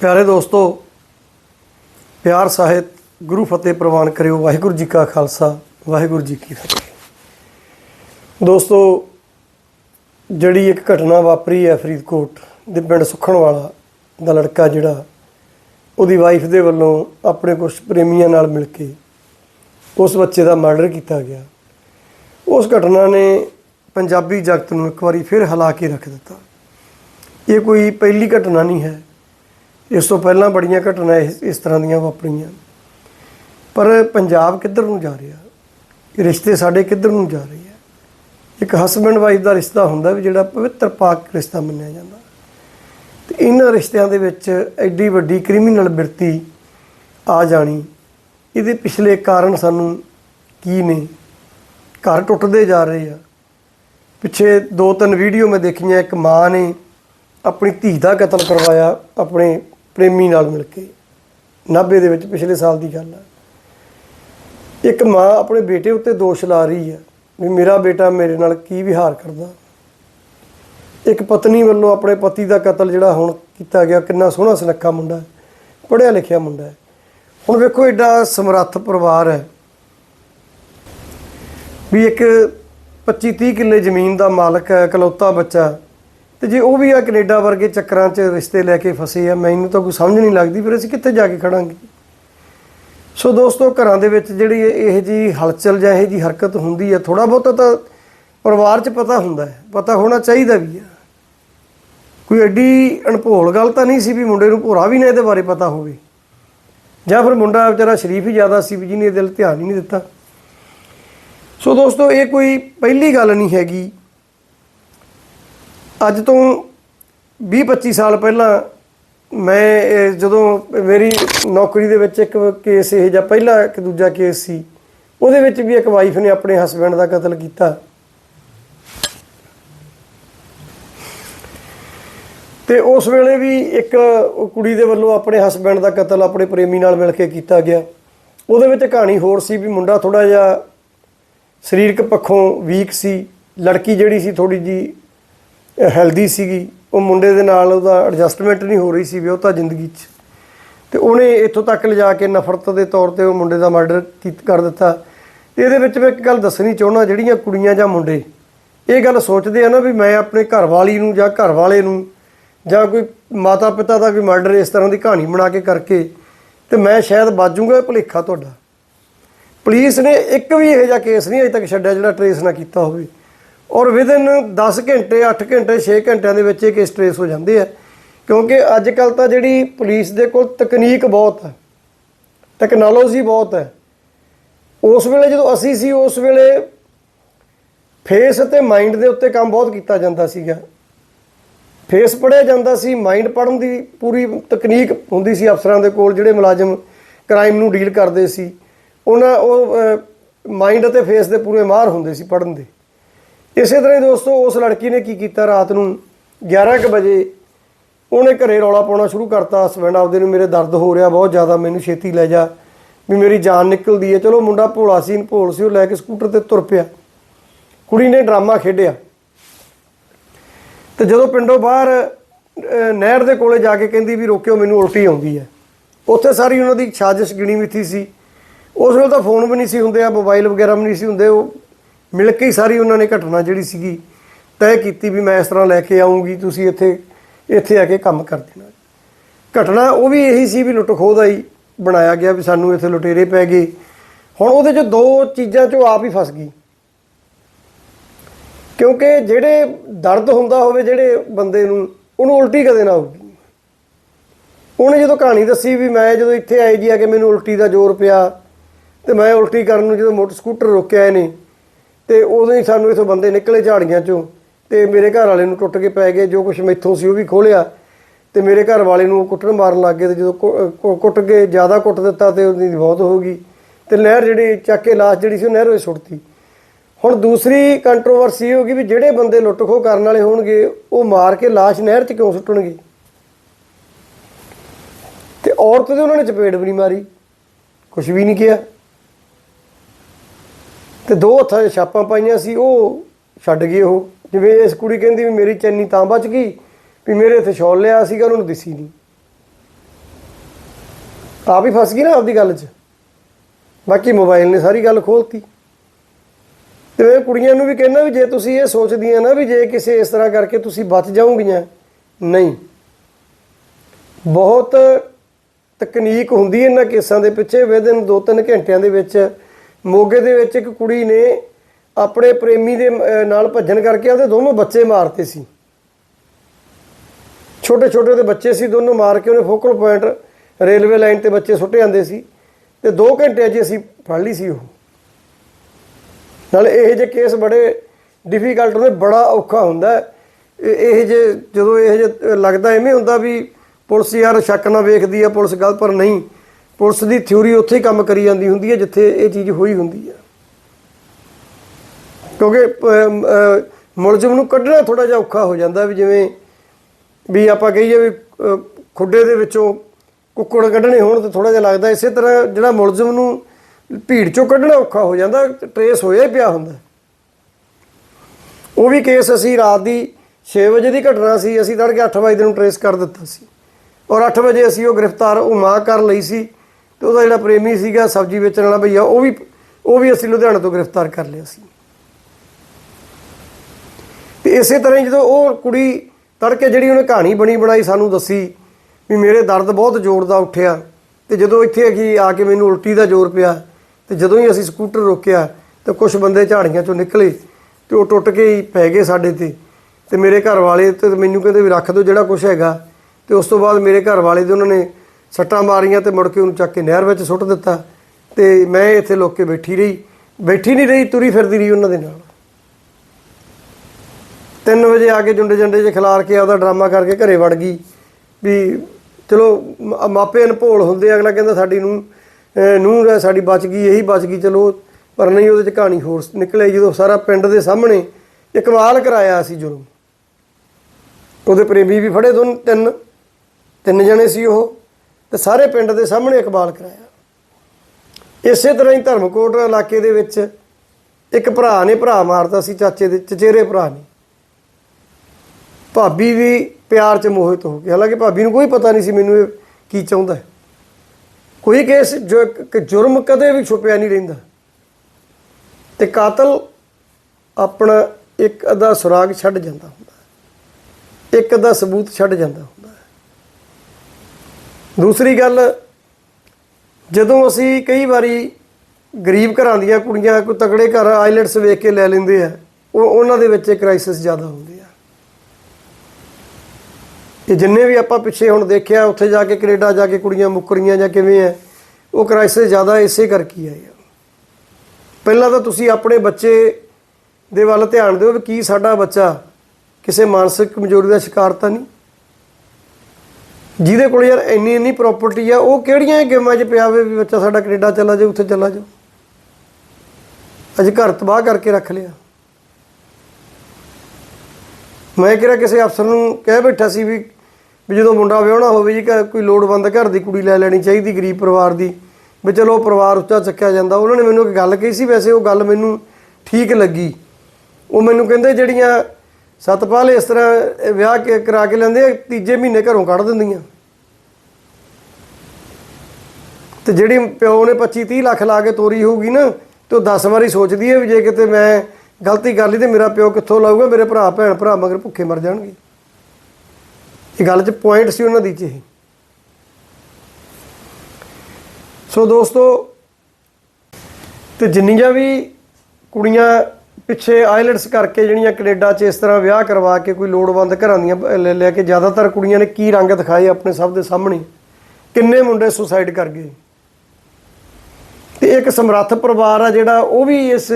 ਪਿਆਰੇ ਦੋਸਤੋ, ਪਿਆਰ ਸਾਹਿਤ ਗੁਰੂ ਫਤਿਹ ਪ੍ਰਵਾਨ ਕਰਿਓ, ਵਾਹਿਗੁਰੂ ਜੀ ਕਾ ਖਾਲਸਾ, ਵਾਹਿਗੁਰੂ ਜੀ ਕੀ ਫਤਿਹ। ਦੋਸਤੋ, ਜਿਹੜੀ ਇੱਕ ਘਟਨਾ ਵਾਪਰੀ ਹੈ ਫਰੀਦਕੋਟ ਦੇ ਪਿੰਡ ਸੁਖਣ ਵਾਲਾ ਦਾ ਲੜਕਾ ਜਿਹੜਾ, ਉਹਦੀ ਵਾਈਫ ਦੇ ਵੱਲੋਂ ਆਪਣੇ ਕੁਝ ਪ੍ਰੇਮੀਆਂ ਨਾਲ ਮਿਲ ਕੇ ਉਸ ਬੱਚੇ ਦਾ ਮਰਡਰ ਕੀਤਾ ਗਿਆ। ਉਸ ਘਟਨਾ ਨੇ ਪੰਜਾਬੀ ਜਗਤ ਨੂੰ ਇੱਕ ਵਾਰੀ ਫਿਰ ਹਿਲਾ ਕੇ ਰੱਖ ਦਿੱਤਾ। ਇਹ ਕੋਈ ਪਹਿਲੀ ਘਟਨਾ ਨਹੀਂ ਹੈ। ਇਸ ਤੋਂ ਪਹਿਲਾਂ ਬੜੀਆਂ ਘਟਨਾ ਇਸ ਇਸ ਤਰ੍ਹਾਂ ਦੀਆਂ ਵਾਪਰੀਆਂ। ਪਰ ਪੰਜਾਬ ਕਿੱਧਰ ਨੂੰ ਜਾ ਰਿਹਾ? ਇਹ ਰਿਸ਼ਤੇ ਸਾਡੇ ਕਿੱਧਰ ਨੂੰ ਜਾ ਰਹੇ ਆ? ਇੱਕ ਹਸਬੰਡ ਵਾਈਫ ਦਾ ਰਿਸ਼ਤਾ ਹੁੰਦਾ ਵੀ ਜਿਹੜਾ ਪਵਿੱਤਰ ਪਾਕ ਰਿਸ਼ਤਾ ਮੰਨਿਆ ਜਾਂਦਾ। ਤੇ ਇਹਨਾਂ ਰਿਸ਼ਤਿਆਂ ਦੇ ਵਿੱਚ ਐਡੀ ਵੱਡੀ ਕ੍ਰਿਮੀਨਲ ਬਿਰਤੀ ਆ ਜਾਣੀ। ਇਹਦੇ ਪਿਛਲੇ ਕਾਰਨ ਸਾਨੂੰ ਕੀ ਨੇ? ਘਰ ਟੁੱਟਦੇ ਜਾ ਰਹੇ ਆ। ਪਿੱਛੇ ਦੋ ਤਿੰਨ ਵੀਡੀਓ ਮੈਂ ਦੇਖੀਆਂ, ਇੱਕ ਮਾਂ ਨੇ ਆਪਣੀ ਧੀ ਦਾ ਕਤਲ ਕਰਵਾਇਆ, ਆਪਣੇ ਪ੍ਰੇਮੀ ਨਾਲ ਮਿਲ ਕੇ, ਨਾਭੇ ਦੇ ਵਿੱਚ ਪਿਛਲੇ ਸਾਲ ਦੀ ਗੱਲ ਹੈ ਇੱਕ ਮਾਂ ਆਪਣੇ ਬੇਟੇ ਉੱਤੇ ਦੋਸ਼ ਲਾ ਰਹੀ ਹੈ ਵੀ ਮੇਰਾ ਬੇਟਾ ਮੇਰੇ ਨਾਲ ਕੀ ਵਿਹਾਰ ਕਰਦਾ। ਇੱਕ ਪਤਨੀ ਵੱਲੋਂ ਆਪਣੇ ਪਤੀ ਦਾ ਕਤਲ ਜਿਹੜਾ ਹੁਣ ਕੀਤਾ ਗਿਆ, ਕਿੰਨਾ ਸੋਹਣਾ ਸੁਨੱਖਾ ਮੁੰਡਾ ਹੈ, ਪੜ੍ਹਿਆ ਲਿਖਿਆ ਮੁੰਡਾ ਹੈ। ਹੁਣ ਵੇਖੋ ਐਡਾ ਸਮਰੱਥ ਪਰਿਵਾਰ ਹੈ ਵੀ ਇੱਕ 25 30 ਕਿੱਲੇ ਜ਼ਮੀਨ ਦਾ ਮਾਲਕ ਹੈ, ਇਕਲੌਤਾ ਬੱਚਾ। ਤੇ ਜੇ ਉਹ ਵੀ ਆ ਕੈਨੇਡਾ ਵਰਗੇ ਚੱਕਰਾਂ 'ਚ ਰਿਸ਼ਤੇ ਲੈ ਕੇ ਫਸੇ ਆ, ਮੈਨੂੰ ਤਾਂ ਕੋਈ ਸਮਝ ਨਹੀਂ ਲੱਗਦੀ ਫਿਰ ਅਸੀਂ ਕਿੱਥੇ ਜਾ ਕੇ ਖੜਾਂਗੇ? ਸੋ ਦੋਸਤੋ, ਘਰਾਂ ਦੇ ਵਿੱਚ ਜਿਹੜੀ ਇਹ ਜੀ ਹਲਚਲ ਜਾਂ ਇਹ ਜੀ ਹਰਕਤ ਹੁੰਦੀ ਆ ਥੋੜਾ ਬਹੁਤਾ ਤਾਂ ਪਰਿਵਾਰ 'ਚ ਪਤਾ ਹੁੰਦਾ ਹੈ, ਪਤਾ ਹੋਣਾ ਚਾਹੀਦਾ ਵੀ ਆ। ਕੋਈ ਐਡੀ ਅਣਭੋਲ ਗੱਲ ਤਾਂ ਨਹੀਂ ਸੀ ਵੀ ਮੁੰਡੇ ਨੂੰ ਭੋਰਾ ਵੀ ਨਾ ਇਹਦੇ ਬਾਰੇ ਪਤਾ ਹੋਵੇ। ਜਾਂ ਫਿਰ ਮੁੰਡਾ ਵਿਚਾਰਾ ਸ਼ਰੀਫ ਹੀ ਜ਼ਿਆਦਾ ਸੀ ਵੀ ਜਿਹਨੇ ਦਿਲ ਧਿਆਨ ਹੀ ਨਹੀਂ ਦਿੱਤਾ। ਸੋ ਦੋਸਤੋ, ਇਹ ਕੋਈ ਪਹਿਲੀ ਗੱਲ ਨਹੀਂ ਹੈਗੀ ਅੱਜ ਤੋਂ 20-25 ਸਾਲ ਪਹਿਲਾਂ ਮੈਂ ਜਦੋਂ ਮੇਰੀ ਨੌਕਰੀ ਦੇ ਵਿੱਚ ਇੱਕ ਕੇਸ ਇਹ ਜਾਂ ਪਹਿਲਾ ਇੱਕ ਦੂਜਾ ਕੇਸ ਸੀ, ਉਹਦੇ ਵਿੱਚ ਵੀ ਇੱਕ ਵਾਈਫ ਨੇ ਆਪਣੇ ਹਸਬੰਡ ਦਾ ਕਤਲ ਕੀਤਾ। ਤੇ ਉਸ ਵੇਲੇ ਵੀ ਇੱਕ ਕੁੜੀ ਦੇ ਵੱਲੋਂ ਆਪਣੇ ਹਸਬੰਡ ਦਾ ਕਤਲ ਆਪਣੇ ਪ੍ਰੇਮੀ ਨਾਲ ਮਿਲ ਕੇ ਕੀਤਾ ਗਿਆ। ਉਹਦੇ ਵਿੱਚ ਕਹਾਣੀ ਹੋਰ ਸੀ ਵੀ ਮੁੰਡਾ ਥੋੜਾ ਜਿਹਾ ਸਰੀਰਕ ਪੱਖੋਂ ਵੀਕ ਸੀ, ਲੜਕੀ ਜਿਹੜੀ ਸੀ ਥੋੜੀ ਜੀ ਹੈਲਦੀ ਸੀਗੀ। ਉਹ ਮੁੰਡੇ ਦੇ ਨਾਲ ਉਹਦਾ ਐਡਜਸਟਮੈਂਟ ਨਹੀਂ ਹੋ ਰਹੀ ਸੀ ਵੀ ਉਹ ਤਾਂ ਜ਼ਿੰਦਗੀ 'ਚ। ਤੇ ਉਹਨੇ ਇੱਥੋਂ ਤੱਕ ਲਿਜਾ ਕੇ ਨਫ਼ਰਤ ਦੇ ਤੌਰ ਤੇ ਉਹ ਮੁੰਡੇ ਦਾ ਮਰਡਰ ਕਰ ਦਿੱਤਾ। ਤੇ ਇਹਦੇ ਵਿੱਚ ਮੈਂ ਇੱਕ ਗੱਲ ਦੱਸਣੀ ਚਾਹੁੰਦਾ, ਜਿਹੜੀਆਂ ਕੁੜੀਆਂ ਜਾਂ ਮੁੰਡੇ, ਇਹ ਗੱਲ ਸੋਚਦੇ ਆ ਨਾ ਵੀ ਮੈਂ ਆਪਣੇ ਘਰ ਵਾਲੀ ਨੂੰ ਜਾਂ ਘਰ ਵਾਲੇ ਨੂੰ ਜਾਂ ਕੋਈ ਮਾਤਾ ਪਿਤਾ ਦਾ ਕੋਈ ਮਰਡਰ ਇਸ ਤਰ੍ਹਾਂ ਦੀ ਕਹਾਣੀ ਬਣਾ ਕੇ ਕਰਕੇ ਤੇ ਮੈਂ ਸ਼ਾਇਦ ਬਾਜੂਗਾ ਭੁਲੇਖਾ ਤੁਹਾਡਾ। ਪੁਲਿਸ ਨੇ ਇੱਕ ਵੀ ਇਹੋ ਜਿਹਾ ਕੇਸ ਨਹੀਂ ਅਜੇ ਤੱਕ ਛੱਡਿਆ ਜਿਹੜਾ ਟਰੇਸ ਨਾ ਕੀਤਾ ਹੋਵੇ। ਔਰ ਵਿਦਨ 10 ਘੰਟੇ 8 ਘੰਟੇ 6 ਘੰਟਿਆਂ ਦੇ ਵਿੱਚ ਇਹ ਕੇਸ ਟਰੇਸ ਹੋ ਜਾਂਦੇ ਆ ਕਿਉਂਕਿ ਅੱਜ ਕੱਲ ਤਾਂ ਜਿਹੜੀ ਪੁਲਿਸ ਦੇ ਕੋਲ ਤਕਨੀਕ ਬਹੁਤ ਹੈ ਟੈਕਨੋਲੋਜੀ ਬਹੁਤ ਹੈ। ਉਸ ਵੇਲੇ ਜਦੋਂ ਅਸੀਂ ਸੀ, ਉਸ ਵੇਲੇ ਫੇਸ ਅਤੇ ਮਾਈਂਡ ਦੇ ਉੱਤੇ ਕੰਮ ਬਹੁਤ ਕੀਤਾ ਜਾਂਦਾ ਸੀਗਾ। ਫੇਸ ਪੜਿਆ ਜਾਂਦਾ ਸੀ ਮਾਈਂਡ ਪੜਨ ਦੀ ਪੂਰੀ ਤਕਨੀਕ ਹੁੰਦੀ ਸੀ ਅਫਸਰਾਂ ਦੇ ਕੋਲ, ਜਿਹੜੇ ਮੁਲਾਜ਼ਮ ਕ੍ਰਾਈਮ ਨੂੰ ਡੀਲ ਕਰਦੇ ਸੀ। ਉਹਨਾਂ ਉਹ ਮਾਈਂਡ ਅਤੇ ਫੇਸ ਦੇ ਪੂਰੇ ਮਾਹਰ ਹੁੰਦੇ ਸੀ ਪੜਨ ਦੇ। ਇਸੇ ਤਰ੍ਹਾਂ ਹੀ ਦੋਸਤੋ, ਉਸ ਲੜਕੀ ਨੇ ਕੀ ਕੀਤਾ ਰਾਤ ਨੂੰ? 11:00 ਵਜੇ ਉਹਨੇ ਘਰੇ ਰੌਲਾ ਪਾਉਣਾ ਸ਼ੁਰੂ ਕਰਤਾ। ਹਸਬੰਡ ਆਪਦੇ ਨੂੰ, ਮੇਰੇ ਦਰਦ ਹੋ ਰਿਹਾ ਬਹੁਤ ਜ਼ਿਆਦਾ, ਮੈਨੂੰ ਛੇਤੀ ਲੈ ਜਾ। ਵੀ ਮੇਰੀ ਜਾਨ ਨਿਕਲਦੀ ਹੈ। ਚਲੋ, ਮੁੰਡਾ ਭੋਲਾ ਸੀ, ਭੋਲ ਸੀ, ਉਹ ਲੈ ਕੇ ਸਕੂਟਰ ਤੇ ਤੁਰ ਪਿਆ। ਕੁੜੀ ਨੇ ਡਰਾਮਾ ਖੇਡਿਆ। ਤੇ ਜਦੋਂ ਪਿੰਡੋਂ ਬਾਹਰ ਨਹਿਰ ਦੇ ਕੋਲੇ ਜਾ ਕੇ ਕਹਿੰਦੀ ਵੀ, ਰੋਕਿਓ, ਮੈਨੂੰ ਉਲਟੀ ਆਉਂਦੀ ਹੈ। ਉੱਥੇ ਸਾਰੀ ਉਹਨਾਂ ਦੀ ਸਾਜ਼ਿਸ਼ ਗਿਣੀ ਮਿੱਥੀ ਸੀ। ਉਸ ਵੇਲੇ ਤਾਂ ਫੋਨ ਵੀ ਨਹੀਂ ਸੀ ਹੁੰਦੇ, ਆ ਮੋਬਾਈਲ ਵਗੈਰਾ ਵੀ ਨਹੀਂ ਸੀ ਹੁੰਦੇ। ਉਹ ਮਿਲ ਕੇ ਹੀ ਸਾਰੀ ਉਹਨਾਂ ਨੇ ਘਟਨਾ ਜਿਹੜੀ ਸੀਗੀ ਤੈਅ ਕੀਤੀ ਵੀ ਮੈਂ ਇਸ ਤਰ੍ਹਾਂ ਲੈ ਕੇ ਆਉਂਗੀ ਤੁਸੀਂ ਇੱਥੇ ਇੱਥੇ ਆ ਕੇ ਕੰਮ ਕਰ ਦੇਣਾ। ਘਟਨਾ ਉਹ ਵੀ ਇਹੀ ਸੀ ਵੀ ਲੁੱਟ ਖੋਹ ਦਾ ਹੀ ਬਣਾਇਆ ਗਿਆ ਵੀ ਸਾਨੂੰ ਇੱਥੇ ਲੁਟੇਰੇ ਪੈ ਗਏ। ਹੁਣ ਉਹਦੇ 'ਚ ਦੋ ਚੀਜ਼ਾਂ 'ਚੋਂ ਆਪ ਹੀ ਫਸ ਗਈ। ਕਿਉਂਕਿ ਜਿਹੜੇ ਦਰਦ ਹੁੰਦਾ ਹੋਵੇ ਜਿਹੜੇ ਬੰਦੇ ਨੂੰ, ਉਹਨੂੰ ਉਲਟੀ ਕਦੇ ਨਾ ਹੋਊਗੀ ਉਹਨੇ ਜਦੋਂ ਕਹਾਣੀ ਦੱਸੀ ਵੀ ਮੈਂ ਜਦੋਂ ਇੱਥੇ ਆਈ ਜੀ ਆ ਕੇ ਮੈਨੂੰ ਉਲਟੀ ਦਾ ਜ਼ੋਰ ਪਿਆ ਤੇ ਮੈਂ ਉਲਟੀ ਕਰਨ ਨੂੰ ਜਦੋਂ ਮੋਟਰ ਸਕੂਟਰ ਰੋਕਿਆ ਇਹਨੇ ਤੇ ਉਦੋਂ ਹੀ ਸਾਨੂੰ ਇਥੋਂ ਬੰਦੇ ਨਿਕਲੇ ਝਾੜੀਆਂ ਚੋਂ ਤੇ ਮੇਰੇ ਘਰ ਵਾਲੇ ਨੂੰ ਟੁੱਟ ਕੇ ਪੈ ਗਏ, ਜੋ ਕੁਝ ਮੈਥੋਂ ਸੀ ਉਹ ਵੀ ਖੋਲਿਆ ਤੇ ਮੇਰੇ ਘਰ ਵਾਲੇ ਨੂੰ ਕੁੱਟਣ ਮਾਰਨ ਲੱਗ ਗਏ ਤੇ ਜਦੋਂ ਕੁ- ਕੁੱਟ ਕੇ ਜ਼ਿਆਦਾ ਕੁੱਟ ਦਿੱਤਾ ਤੇ ਉਹਦੀ ਮੌਤ ਹੋ ਗਈ ਤੇ ਨਹਿਰ ਜਿਹੜੀ ਚੱਕ ਕੇ ਲਾਸ਼ ਜਿਹੜੀ ਸੀ ਉਹ ਨਹਿਰ ਵਿੱਚ ਸੁੱਟਤੀ। ਹੁਣ ਦੂਸਰੀ ਕੰਟਰੋਵਰਸੀ ਹੋ ਗਈ ਵੀ ਜਿਹੜੇ ਬੰਦੇ ਲੁੱਟ ਖੋਹ ਕਰਨ ਵਾਲੇ ਹੋਣਗੇ, ਉਹ ਮਾਰ ਕੇ ਲਾਸ਼ ਨਹਿਰ 'ਚ ਕਿਉਂ ਸੁੱਟਣਗੇ? ਤੇ ਔਰਤ ਦੇ ਉਹਨਾਂ ਨੇ ਚਪੇੜ ਵੀ ਨਹੀਂ ਮਾਰੀ ਕੁਝ ਵੀ ਨਹੀਂ ਕਿਹਾ। ਤੇ ਦੋ ਹੱਥਾਂ 'ਚ ਛਾਪਾਂ ਪਾਈਆਂ ਸੀ, ਉਹ ਛੱਡ ਗਏ ਉਹ। ਜਿਵੇਂ ਇਸ ਕੁੜੀ ਕਹਿੰਦੀ ਵੀ ਮੇਰੀ ਚੈਨੀ ਤਾਂ ਬਚ ਗਈ, ਵੀ ਮੇਰੇ ਇੱਥੇ ਛੋਲ ਲਿਆ ਸੀਗਾ, ਉਹਨੂੰ ਦਿਸੀ ਨਹੀਂ ਆਪ ਹੀ ਫਸ ਗਈ ਨਾ ਆਪਦੀ ਗੱਲ 'ਚ। ਬਾਕੀ ਮੋਬਾਈਲ ਨੇ ਸਾਰੀ ਗੱਲ ਖੋਲਤੀ। ਤੇ ਮੈਂ ਕੁੜੀਆਂ ਨੂੰ ਵੀ ਕਹਿੰਦਾ ਵੀ ਜੇ ਤੁਸੀਂ ਇਹ ਸੋਚਦੀਆਂ ਨਾ ਵੀ ਜੇ ਕਿਸੇ ਇਸ ਤਰ੍ਹਾਂ ਕਰਕੇ ਤੁਸੀਂ ਬਚ ਜਾਓਗੀਆਂ ਨਹੀਂ। ਬਹੁਤ ਤਕਨੀਕ ਹੁੰਦੀ ਇਹਨਾਂ ਕੇਸਾਂ ਦੇ ਪਿੱਛੇ, ਵਿਦਨ 2-3 ਘੰਟਿਆਂ ਦੇ ਵਿੱਚ ਮੋਗੇ ਦੇ ਵਿੱਚ ਇੱਕ ਕੁੜੀ ਨੇ ਆਪਣੇ ਪ੍ਰੇਮੀ ਦੇ ਨਾਲ ਭੱਜਣ ਕਰਕੇ ਉਹਦੇ ਦੋਨੋਂ ਬੱਚੇ ਮਾਰਤੇ ਸੀ। ਛੋਟੇ ਛੋਟੇ ਦੇ ਬੱਚੇ ਸੀ, ਦੋਨੋਂ ਮਾਰ ਕੇ ਉਹਨੇ ਫੋਕਲ ਪੁਆਇੰਟ ਰੇਲਵੇ ਲਾਈਨ ਤੇ ਬੱਚੇ ਸੁੱਟੇ ਜਾਂਦੇ ਸੀ ਤੇ 2 ਘੰਟਿਆਂ 'ਚ ਅਸੀਂ ਫੜ ਲਈ ਸੀ ਉਹ। ਨਾਲੇ ਇਹ ਜਿਹੇ ਕੇਸ ਬੜੇ ਡਿਫਿਕਲਟ ਹੁੰਦੇ, ਬੜਾ ਔਖਾ ਹੁੰਦਾ। ਇਹ ਇਹ ਜੇ ਜਦੋਂ ਇਹ ਜੇ ਲੱਗਦਾ ਐਵੇਂ ਹੁੰਦਾ ਵੀ ਪੁਲਿਸ ਯਾਰ ਸ਼ੱਕ ਨਾਲ ਵੇਖਦੀ ਆ, ਪੁਲਿਸ ਗਲਤ ਪਰ ਨਹੀਂ। ਪੁਲਿਸ ਦੀ ਥਿਊਰੀ ਉੱਥੇ ਹੀ ਕੰਮ ਕਰੀ ਜਾਂਦੀ ਹੁੰਦੀ ਹੈ, ਜਿੱਥੇ ਇਹ ਚੀਜ਼ ਹੋਈ ਹੁੰਦੀ ਹੈ। ਕਿਉਂਕਿ ਮੁਲਜ਼ਮ ਨੂੰ ਕੱਢਣਾ ਥੋੜਾ ਜਿਹਾ ਔਖਾ ਹੋ ਜਾਂਦਾ ਵੀ ਜਿਵੇਂ ਵੀ ਆਪਾਂ ਕਹੀਏ ਵੀ ਖੁੱਡੇ ਦੇ ਵਿੱਚੋਂ ਕੁੱਕੜ ਕੱਢਣੇ ਹੋਣ ਤਾਂ ਥੋੜਾ ਜਿਹਾ ਲੱਗਦਾ, ਇਸੇ ਤਰ੍ਹਾਂ ਜਿਹੜਾ ਮੁਲਜ਼ਮ ਨੂੰ ਭੀੜ ਚੋਂ ਕੱਢਣਾ ਔਖਾ ਹੋ ਜਾਂਦਾ, ਟਰੇਸ ਹੋਇਆ ਹੀ ਪਿਆ ਹੁੰਦਾ। ਉਹ ਵੀ ਕੇਸ ਅਸੀਂ ਰਾਤ ਦੀ 6 ਵਜੇ ਦੀ ਘਟਨਾ ਸੀ, ਅਸੀਂ ਤੜਕੇ 8 ਵਜੇ ਨੂੰ ਟਰੇਸ ਕਰ ਦਿੱਤਾ ਸੀ। ਔਰ 8 ਵਜੇ ਅਸੀਂ ਉਹ ਗ੍ਰਿਫਤਾਰ ਉਹ ਮਾਂ ਕਰ ਲਈ ਸੀ ਤੇ ਉਹਦਾ ਜਿਹੜਾ ਪ੍ਰੇਮੀ ਸੀਗਾ ਸਬਜ਼ੀ ਵੇਚਣ ਵਾਲਾ ਭਈਆ, ਉਹ ਵੀ ਉਹ ਵੀ ਅਸੀਂ ਲੁਧਿਆਣਾ ਤੋਂ ਗ੍ਰਿਫਤਾਰ ਕਰ ਲਿਆ ਸੀ। ਤੇ ਇਸੇ ਤਰ੍ਹਾਂ ਹੀ ਜਦੋਂ ਉਹ ਕੁੜੀ ਤੜਕੇ ਜਿਹੜੀ ਉਹਨੇ ਕਹਾਣੀ ਬਣੀ ਬਣਾਈ, ਸਾਨੂੰ ਦੱਸੀ ਵੀ ਮੇਰੇ ਦਰਦ ਬਹੁਤ ਜ਼ੋਰ ਦਾ ਉੱਠਿਆ ਤੇ ਜਦੋਂ ਇੱਥੇ ਅਗੀ ਆ ਕੇ ਮੈਨੂੰ ਉਲਟੀ ਦਾ ਜ਼ੋਰ ਪਿਆ ਤੇ ਜਦੋਂ ਹੀ ਅਸੀਂ ਸਕੂਟਰ ਰੋਕਿਆ ਤੇ ਕੁਝ ਬੰਦੇ ਝਾੜੀਆਂ ਚੋਂ ਨਿਕਲੇ ਤੇ ਉਹ ਟੁੱਟ ਕੇ ਹੀ ਪੈ ਗਏ ਸਾਡੇ ਤੇ। ਤੇ ਮੇਰੇ ਘਰ ਵਾਲੇ ਤੇ ਮੈਨੂੰ ਕਹਿੰਦੇ ਵੀ ਰੱਖ ਦਿਓ ਜਿਹੜਾ ਕੁਝ ਹੈਗਾ। ਤੇ ਉਸ ਤੋਂ ਬਾਅਦ ਮੇਰੇ ਘਰ ਵਾਲੇ ਦੇ ਉਹਨਾਂ ਨੇ ਸੱਟਾਂ ਮਾਰੀਆਂ ਤੇ ਮੁੜ ਕੇ ਉਹਨੂੰ ਚੱਕ ਕੇ ਨਹਿਰ ਵਿੱਚ ਸੁੱਟ ਦਿੱਤਾ ਤੇ ਮੈਂ ਇੱਥੇ ਲੋਕ ਕੇ ਬੈਠੀ ਰਹੀ। ਬੈਠੀ ਨਹੀਂ ਰਹੀ, ਤੁਰੀ ਫਿਰਦੀ ਰਹੀ ਉਹਨਾਂ ਦੇ ਨਾਲ। 3 ਵਜੇ ਆ ਕੇ ਜੁੰਡੇ ਜੰਡੇ 'ਚ ਖਿਲਾਰ ਕੇ ਆਪਦਾ ਡਰਾਮਾ ਕਰਕੇ ਘਰੇ ਵੜ ਗਈ ਵੀ ਚਲੋ, ਮ- ਮਾਪੇ ਅਨਭੋਲ ਹੁੰਦੇ ਅਗਲਾ ਕਹਿੰਦਾ ਸਾਡੀ ਨੂੰ ਨੂੰ ਸਾਡੀ ਬਚ ਗਈ, ਇਹੀ ਬਚ ਗਈ, ਚਲੋ, ਪਰ ਨਹੀਂ ਉਹਦੇ 'ਚ ਕਹਾਣੀ ਹੋਰ ਨਿਕਲੇ ਜਦੋਂ ਸਾਰਾ ਪਿੰਡ ਦੇ ਸਾਹਮਣੇ ਇਕਬਾਲ ਕਰਾਇਆ ਸੀ ਜ਼ੁਲਮ ਉਹਦੇ ਪ੍ਰੇਮੀ ਵੀ ਫੜੇ ਦੋਨ ਤਿੰਨ ਤਿੰਨ ਜਣੇ ਸੀ ਉਹ। ਤੇ ਸਾਰੇ ਪਿੰਡ ਦੇ ਸਾਹਮਣੇ ਇਕਬਾਲ ਕਰਾਇਆ। ਇਸੇ ਤਰ੍ਹਾਂ ਹੀ ਧਰਮਕੋਟ ਇਲਾਕੇ ਦੇ ਵਿੱਚ ਇੱਕ ਭਰਾ ਨੇ ਭਰਾ ਮਾਰਦਾ ਸੀ, ਚਾਚੇ ਦੇ, ਚਚੇਰੇ ਭਰਾ ਨੇ। ਭਾਬੀ ਵੀ ਪਿਆਰ 'ਚ ਮੋਹਿਤ ਹੋ ਗਈ ਹਾਲਾਂਕਿ ਭਾਬੀ ਨੂੰ ਕੋਈ ਪਤਾ ਨਹੀਂ ਸੀ ਮੈਨੂੰ ਇਹ ਕੀ ਚਾਹੁੰਦਾ ਕੋਈ ਕੇਸ ਜੋ ਕਿ ਜੁਰਮ ਕਦੇ ਵੀ ਛੁਪਿਆ ਨਹੀਂ ਰਹਿੰਦਾ। ਤੇ ਕਾਤਲ ਆਪਣਾ ਇੱਕ ਅਦਾ ਸੁਰਾਗ ਛੱਡ ਜਾਂਦਾ ਹੁੰਦਾ। ਇੱਕ ਅਦਾ ਸਬੂਤ ਛੱਡ ਜਾਂਦਾ ਦੂਸਰੀ ਗੱਲ, ਜਦੋਂ ਅਸੀਂ ਕਈ ਵਾਰੀ ਗਰੀਬ ਘਰਾਂ ਦੀਆਂ ਕੁੜੀਆਂ ਕੋਈ ਤਕੜੇ ਘਰ ਆਈਲੈਟਸ ਵੇਖ ਕੇ ਲੈ ਲੈਂਦੇ ਆ, ਉਹ ਉਹਨਾਂ ਦੇ ਵਿੱਚ ਕ੍ਰਾਈਸਿਸ ਜ਼ਿਆਦਾ ਹੁੰਦੇ ਆ। ਕਿ ਜਿੰਨੇ ਵੀ ਆਪਾਂ ਪਿੱਛੇ ਹੁਣ ਦੇਖਿਆ, ਉੱਥੇ ਜਾ ਕੇ ਕੈਨੇਡਾ ਜਾ ਕੇ ਕੁੜੀਆਂ ਮੁੱਕਰੀਆਂ ਜਾਂ ਕਿਵੇਂ ਆ, ਉਹ ਕ੍ਰਾਈਸਿਸ ਜ਼ਿਆਦਾ ਇਸੇ ਕਰਕੇ ਆਏ ਆ। ਪਹਿਲਾਂ ਤਾਂ ਤੁਸੀਂ ਆਪਣੇ ਬੱਚੇ ਦੇ ਵੱਲ ਧਿਆਨ ਦਿਓ ਵੀ ਕੀ ਸਾਡਾ ਬੱਚਾ ਕਿਸੇ ਮਾਨਸਿਕ ਕਮਜ਼ੋਰੀ ਦਾ ਸ਼ਿਕਾਰ ਤਾਂ ਨਹੀਂ। ਜਿਹਦੇ ਕੋਲ ਯਾਰ ਇੰਨੀ ਇੰਨੀ ਪ੍ਰਾਪਰਟੀ ਆ, ਉਹ ਕਿਹੜੀਆਂ ਗੇਮਾਂ 'ਚ ਪਿਆ ਵੇ ਵੀ ਬੱਚਾ ਸਾਡਾ ਕੈਨੇਡਾ ਚਲਾ ਜਾਏ ਉੱਥੇ ਚਲਾ ਜਾਓ ਅੱਜ ਘਰ ਤਬਾਹ ਕਰਕੇ ਰੱਖ ਲਿਆ। ਮੈਂ ਕਿਹਾ ਕਿਸੇ ਅਫਸਰ ਨੂੰ ਕਹਿ ਬੈਠਾ ਸੀ ਵੀ ਵੀ ਜਦੋਂ ਮੁੰਡਾ ਵਿਆਹਣਾ ਹੋਵੇ ਜੀ ਕੋਈ ਲੋੜਵੰਦ ਘਰ ਦੀ ਕੁੜੀ ਲੈ ਲੈਣੀ ਚਾਹੀਦੀ, ਗਰੀਬ ਪਰਿਵਾਰ ਦੀ। ਵੀ ਚਲੋ ਪਰਿਵਾਰ ਉੱਚਾ ਚੱਕਿਆ ਜਾਂਦਾ। ਉਹਨਾਂ ਨੇ ਮੈਨੂੰ ਇੱਕ ਗੱਲ ਕਹੀ ਸੀ, ਵੈਸੇ ਉਹ ਗੱਲ ਮੈਨੂੰ ਠੀਕ ਲੱਗੀ। ਉਹ ਮੈਨੂੰ ਕਹਿੰਦੇ ਜਿਹੜੀਆਂ ਸਤਪਾਲ ਇਸ ਤਰ੍ਹਾਂ ਵਿਆਹ ਕੇ ਕਰਾ ਕੇ ਲੈਂਦੇ ਆ, ਤੀਜੇ ਮਹੀਨੇ ਘਰੋਂ ਕੱਢ ਦਿੰਦੀਆਂ। ਤੇ ਜਿਹੜੀ ਪਿਓ ਨੇ 25 30 ਲੱਖ ਲਾ ਕੇ ਤੋਰੀ ਹੋਊਗੀ ਨਾ ਤੇ ਉਹ 10 ਵਾਰੀ ਸੋਚਦੀ ਹੈ ਵੀ ਜੇ ਕਿਤੇ ਮੈਂ ਗਲਤੀ ਕਰ ਲਈ ਤੇ ਮੇਰਾ ਪਿਓ ਕਿੱਥੋਂ ਲਾਊਗਾ ਮੇਰੇ ਭਰਾ ਭੈਣ ਭਰਾ ਮਗਰ ਭੁੱਖੇ ਮਰ ਜਾਣਗੇ। ਇਹ ਗੱਲ 'ਚ ਪੁਆਇੰਟ ਸੀ ਉਹਨਾਂ ਦੀ 'ਚ ਇਹ। ਸੋ ਦੋਸਤੋ ਤੇ ਜਿੰਨੀਆਂ ਵੀ ਕੁੜੀਆਂ ਪਿੱਛੇ ਆਈਲੈਟਸ ਕਰਕੇ ਜਿਹੜੀਆਂ ਕੈਨੇਡਾ 'ਚ ਇਸ ਤਰ੍ਹਾਂ ਵਿਆਹ ਕਰਵਾ ਕੇ ਕੋਈ ਲੋੜਵੰਦ ਘਰਾਂ ਦੀਆਂ ਬ- ਲੈ ਲੈ ਕੇ ਜ਼ਿਆਦਾਤਰ ਕੁੜੀਆਂ ਨੇ ਕੀ ਰੰਗ ਦਿਖਾਏ ਆਪਣੇ ਸਭ ਦੇ ਸਾਹਮਣੇ? ਕਿੰਨੇ ਮੁੰਡੇ ਸੁਸਾਈਡ ਕਰ ਗਏ? ਤੇ ਇੱਕ ਸਮਰੱਥ ਪਰਿਵਾਰ ਆ ਜਿਹੜਾ, ਉਹ ਵੀ ਇਸ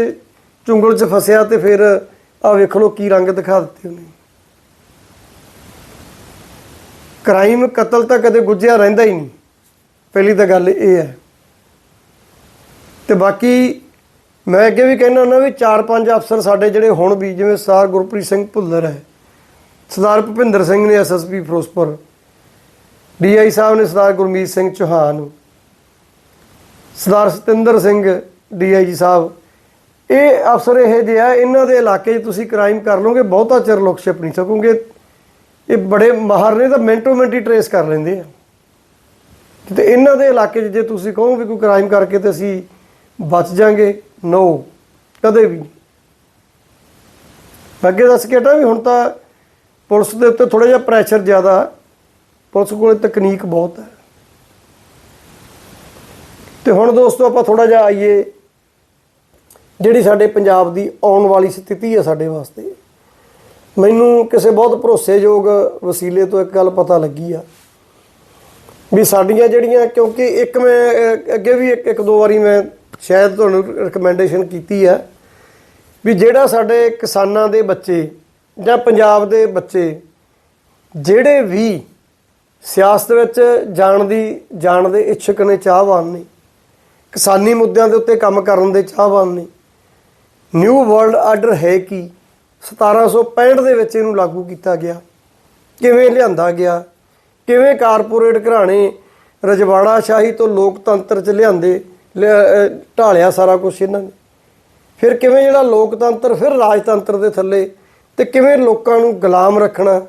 ਚੁੰਗਲ 'ਚ ਫਸਿਆ ਤੇ ਫਿਰ ਆ ਵੇਖ ਲਓ ਕੀ ਰੰਗ ਦਿਖਾ ਦਿੱਤੇ ਉਹਨੇ। ਕ੍ਰਾਈਮ ਕਤਲ ਤਾਂ ਕਦੇ ਗੁੱਝਿਆ ਰਹਿੰਦਾ ਹੀ ਨਹੀਂ। ਪਹਿਲੀ ਤਾਂ ਗੱਲ ਇਹ ਹੈ। ਤੇ ਬਾਕੀ ਮੈਂ ਅੱਗੇ ਵੀ ਕਹਿੰਦਾ ਹੁੰਦਾ ਵੀ ਚਾਰ ਪੰਜ ਅਫਸਰ ਸਾਡੇ ਜਿਹੜੇ ਹੁਣ ਵੀ ਜਿਵੇਂ ਸਰਦਾਰ ਗੁਰਪ੍ਰੀਤ ਸਿੰਘ ਭੁੱਲਰ ਹੈ, ਸਰਦਾਰ ਭੁਪਿੰਦਰ ਸਿੰਘ ਨੇ ਐਸਐਸਪੀ ਫਿਰੋਜ਼ਪੁਰ ਡੀਆਈ ਸਾਹਿਬ ਨੇ ਸਰਦਾਰ ਗੁਰਮੀਤ ਸਿੰਘ ਚੌਹਾਨ, ਸਰਦਾਰ ਸਤਿੰਦਰ ਸਿੰਘ ਡੀਆਈਜੀ ਸਾਹਿਬ, ਇਹ ਅਫਸਰ ਇਹ ਜਿਹੇ ਆ, ਇਹਨਾਂ ਦੇ ਇਲਾਕੇ 'ਚ ਤੁਸੀਂ ਕ੍ਰਾਈਮ ਕਰ ਲਓਗੇ, ਬਹੁਤਾ ਚਿਰ ਲੁਕ ਛਿਪ ਨਹੀਂ ਸਕੋਗੇ। ਇਹ ਬੜੇ ਮਾਹਰ ਨੇ ਤਾਂ ਮਿੰਟੋ ਮਿੰਟ ਹੀ ਟਰੇਸ ਕਰ ਲੈਂਦੇ ਆ। ਤੇ ਇਹਨਾਂ ਦੇ ਇਲਾਕੇ 'ਚ ਜੇ ਤੁਸੀਂ ਕਹੋ ਵੀ ਕੋਈ ਕ੍ਰਾਈਮ ਕਰਕੇ ਤੇ ਅਸੀਂ ਬਚ ਜਾਾਂਗੇ ਨੋ, ਕਦੇ ਵੀ ਅੱਗੇ ਦੱਸ ਕੇ ਹਟਾਂ ਵੀ ਹੁਣ ਤਾਂ ਪੁਲਿਸ ਦੇ ਉੱਤੇ ਥੋੜਾ ਜਿਹਾ ਪ੍ਰੈਸ਼ਰ ਜ਼ਿਆਦਾ, ਪੁਲਿਸ ਕੋਲੇ ਤਕਨੀਕ ਬਹੁਤ ਹੈ। ਤੇ ਹੁਣ ਦੋਸਤੋ ਆਪਾਂ ਥੋੜਾ ਜਿਹਾ ਆਈਏ, ਜਿਹੜੀ ਸਾਡੇ ਪੰਜਾਬ ਦੀ ਆਉਣ ਵਾਲੀ ਸਥਿਤੀ ਹੈ ਸਾਡੇ ਵਾਸਤੇ। ਮੈਨੂੰ ਕਿਸੇ ਬਹੁਤ ਭਰੋਸੇਯੋਗ ਵਸੀਲੇ ਤੋਂ ਇੱਕ ਗੱਲ ਪਤਾ ਲੱਗੀ ਆ, ਵੀ ਸਾਡੀਆਂ ਜਿਹੜੀਆਂ ਕਿਉਂਕਿ ਇੱਕ ਮੈਂ ਅੱਗੇ ਵੀ ਇੱਕ ਇੱਕ ਦੋ ਵਾਰੀ ਮੈਂ ਸ਼ਾਇਦ ਤੁਹਾਨੂੰ ਰეკਮੈਂਡੇਸ਼ਨ ਕੀਤੀ ਆ ਵੀ ਜਿਹੜਾ ਸਾਡੇ ਕਿਸਾਨਾਂ ਦੇ ਬੱਚੇ ਜਾਂ ਪੰਜਾਬ ਦੇ ਬੱਚੇ ਜਿਹੜੇ ਵੀ ਸਿਆਸਤ ਵਿੱਚ ਜਾਣ ਦੀ, ਜਾਣ ਦੇ ਇੱਛੁਕ ਨੇ, ਚਾਹਵਾਨ ਨੇ, ਕਿਸਾਨੀ ਮੁੱਦਿਆਂ ਦੇ ਉੱਤੇ ਕੰਮ ਕਰਨ ਦੇ ਚਾਹਵਾਨ ਨੇ ਨਿਊ ਵਰਲਡ ਆਰਡਰ ਹੈ ਕਿ? 1765 ਦੇ ਵਿੱਚ ਇਹਨੂੰ ਲਾਗੂ ਕੀਤਾ ਗਿਆ। ਕਿਵੇਂ ਲਿਆਂਦਾ ਗਿਆ? ਕਿਵੇਂ ਕਾਰਪੋਰੇਟ ਘਰਾਣੇ ਰਜਵਾੜਾ ਸ਼ਾਹੀ ਤੋਂ ਲੋਕਤੰਤਰ ਚ ਲਿਆਂਦੇ? ਢਾਲਿਆ ਸਾਰਾ ਕੁਝ ਇਹਨਾਂ ਨੇ। ਫਿਰ ਕਿਵੇਂ ਜਿਹੜਾ ਲੋਕਤੰਤਰ, ਫਿਰ ਰਾਜਤੰਤਰ ਦੇ ਥੱਲੇ ਤੇ ਕਿਵੇਂ ਲੋਕਾਂ ਨੂੰ ਗੁਲਾਮ ਰੱਖਣਾ,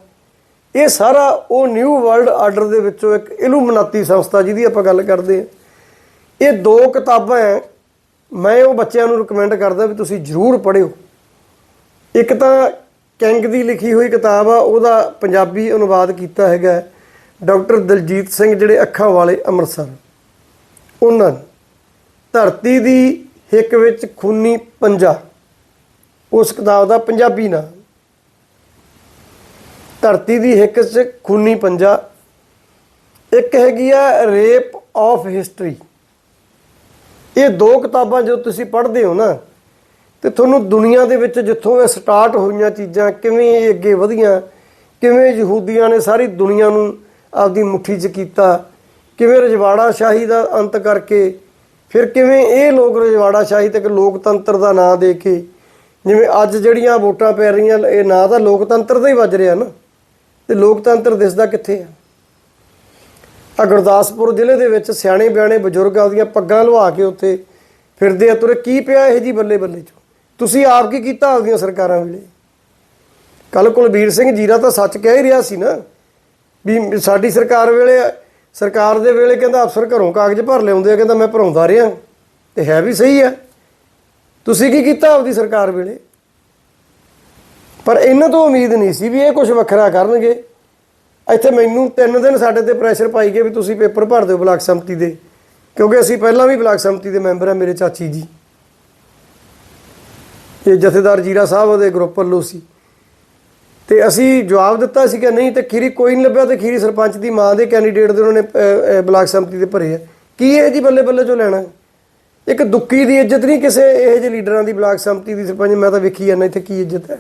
ਇਹ ਸਾਰਾ ਉਹ ਨਿਊ ਵਰਲਡ ਆਰਡਰ ਦੇ ਵਿੱਚੋਂ ਇੱਕ ਇਲੂਮਨਾਤੀ ਸੰਸਥਾ ਜਿਹਦੀ ਆਪਾਂ ਗੱਲ ਕਰਦੇ ਹਾਂ। ਇਹ ਦੋ ਕਿਤਾਬਾਂ ਹੈ ਮੈਂ ਉਹ ਬੱਚਿਆਂ ਨੂੰ ਰეკਮੈਂਡ ਕਰਦਾ ਵੀ ਤੁਸੀਂ ਜ਼ਰੂਰ ਪੜ੍ਹਿਓ। ਇੱਕ ਤਾਂ ਕੈਂਗ ਦੀ ਲਿਖੀ ਹੋਈ ਕਿਤਾਬ ਆ, ਉਹਦਾ ਪੰਜਾਬੀ ਅਨੁਵਾਦ ਕੀਤਾ ਹੈਗਾ ਡਾਕਟਰ ਦਲਜੀਤ ਸਿੰਘ, ਜਿਹੜੇ ਅੱਖਾਂ ਵਾਲੇ ਅੰਮ੍ਰਿਤਸਰ। ਉਹਨਾਂ ਨੇ ਧਰਤੀ ਦੀ ਹਿੱਕ ਵਿੱਚ ਖੂਨੀ ਪੰਜਾ। ਉਸ ਕਿਤਾਬ ਦਾ ਪੰਜਾਬੀ ਨਾਮ ਧਰਤੀ ਦੀ ਹਿੱਕ 'ਚ ਖੂਨੀ ਪੰਜਾ। ਇੱਕ ਹੈਗੀ ਆ ਰੇਪ ਆਫ ਹਿਸਟਰੀ। ਇਹ ਦੋ ਕਿਤਾਬਾਂ ਜਦੋਂ ਤੁਸੀਂ ਪੜ੍ਹਦੇ ਹੋ ਨਾ, ਤੇ ਤੁਹਾਨੂੰ ਦੁਨੀਆ ਦੇ ਵਿੱਚ ਜਿੱਥੋਂ ਇਹ ਸਟਾਰਟ ਹੋਈਆਂ ਚੀਜ਼ਾਂ, ਕਿਵੇਂ ਇਹ ਅੱਗੇ ਵਧੀਆਂ, ਕਿਵੇਂ ਯਹੂਦੀਆਂ ਨੇ ਸਾਰੀ ਦੁਨੀਆ ਨੂੰ ਆਪਦੀ ਮੁੱਠੀ 'ਚ ਕੀਤਾ, ਕਿਵੇਂ ਰਜਵਾੜਾ ਸ਼ਾਹੀ ਦਾ ਅੰਤ ਕਰਕੇ ਫਿਰ ਕਿਵੇਂ ਇਹ ਲੋਕ ਰਜਵਾੜਾ ਸ਼ਾਹੀ ਤੇ ਇੱਕ ਲੋਕਤੰਤਰ ਦਾ ਨਾਂ ਦੇ ਕੇ, ਜਿਵੇਂ ਅੱਜ ਜਿਹੜੀਆਂ ਵੋਟਾਂ ਪੈ ਰਹੀਆਂ, ਇਹ ਨਾਂ ਤਾਂ ਲੋਕਤੰਤਰ ਦਾ ਹੀ ਵੱਜ ਰਿਹਾ ਨਾ। ਤੇ ਲੋਕਤੰਤਰ ਦਿਸਦਾ ਕਿੱਥੇ ਆ? ਆ ਗੁਰਦਾਸਪੁਰ ਜ਼ਿਲ੍ਹੇ ਦੇ ਵਿੱਚ ਸਿਆਣੇ ਬਿਆਣੇ ਬਜ਼ੁਰਗ ਆਪਦੀਆਂ ਪੱਗਾਂ ਲਵਾ ਕੇ ਉੱਥੇ ਫਿਰਦੇ ਆ, ਤੁਰੇ ਕੀ ਪਿਆ ਇਹ ਜੀ ਬੱਲੇ ਬੱਲੇ ਚ? ਤੁਸੀਂ ਆਪ ਕੀ ਕੀਤਾ ਆਪਦੀਆਂ ਸਰਕਾਰਾਂ ਵੇਲੇ? ਕੱਲ ਕੁਲਬੀਰ ਸਿੰਘ ਜੀਰਾ ਤਾਂ ਸੱਚ ਕਹਿ ਹੀ ਰਿਹਾ ਸੀ ਨਾ, ਵੀ ਸਾਡੀ ਸਰਕਾਰ ਵੇਲੇ ਸਰਕਾਰ ਦੇ ਵੇਲੇ ਕਹਿੰਦਾ ਅਫਸਰ ਘਰੋਂ ਕਾਗਜ਼ ਭਰ ਲਿਆਉਂਦੇ ਆ, ਕਹਿੰਦਾ ਮੈਂ ਭਰਾਉਂਦਾ ਰਿਹਾ। ਤੇ ਹੈ ਵੀ ਸਹੀ ਹੈ ਤੁਸੀਂ ਕੀ ਕੀਤਾ ਆਪਦੀ ਸਰਕਾਰ ਵੇਲੇ? ਪਰ ਇਹਨਾਂ ਤੋਂ ਉਮੀਦ ਨਹੀਂ ਸੀ ਵੀ ਇਹ ਕੁਝ ਵੱਖਰਾ ਕਰਨਗੇ। ਇੱਥੇ ਮੈਨੂੰ ਤਿੰਨ ਦਿਨ ਸਾਡੇ ਤੇ ਪ੍ਰੈਸ਼ਰ ਪਾਈ ਗਏ ਵੀ ਤੁਸੀਂ ਪੇਪਰ ਭਰ ਦਿਓ ਬਲਾਕ ਸੰਮਤੀ ਦੇ। ਕਿਉਂਕਿ ਅਸੀਂ ਪਹਿਲਾਂ ਵੀ ਬਲਾਕ ਸੰਮਤੀ ਦੇ ਮੈਂਬਰ ਆ, ਮੇਰੇ ਚਾਚੀ ਜੀ। ਇਹ ਜਥੇਦਾਰ ਜੀਰਾ ਸਾਹਿਬ ਉਹਦੇ ਗਰੁੱਪ ਵੱਲੋਂ ਸੀ। ਤੇ ਅਸੀਂ ਜਵਾਬ ਦਿੱਤਾ ਸੀ ਕਿ ਨਹੀਂ ਤੇ ਖੀਰੀ ਕੋਈ ਨਹੀਂ ਲੱਭਿਆ ਤੇ ਖੀਰੀ ਸਰਪੰਚ ਦੀ ਮਾਂ ਦੇ ਕੈਂਡੀਡੇਟ ਦੇ ਉਹਨਾਂ ਨੇ ਅਹ, ਬਲਾਕ ਸੰਮਤੀ ਦੇ ਭਰੇ ਆ। ਕੀ ਇਹ ਜੀ ਬੱਲੇ ਬੱਲੇ ਚੋਂ ਲੈਣਾ? ਇੱਕ ਦੁੱਕੀ ਦੀ ਇੱਜ਼ਤ ਨਹੀਂ ਕਿਸੇ ਇਹੋ ਜਿਹੇ ਲੀਡਰਾਂ ਦੀ ਬਲਾਕ ਸੰਮਤੀ ਦੀ ਸਰਪੰਚ ਮੈਂ ਤਾਂ ਵੇਖੀ ਜਾਂਦਾ ਇੱਥੇ ਕੀ ਇੱਜ਼ਤ ਹੈ।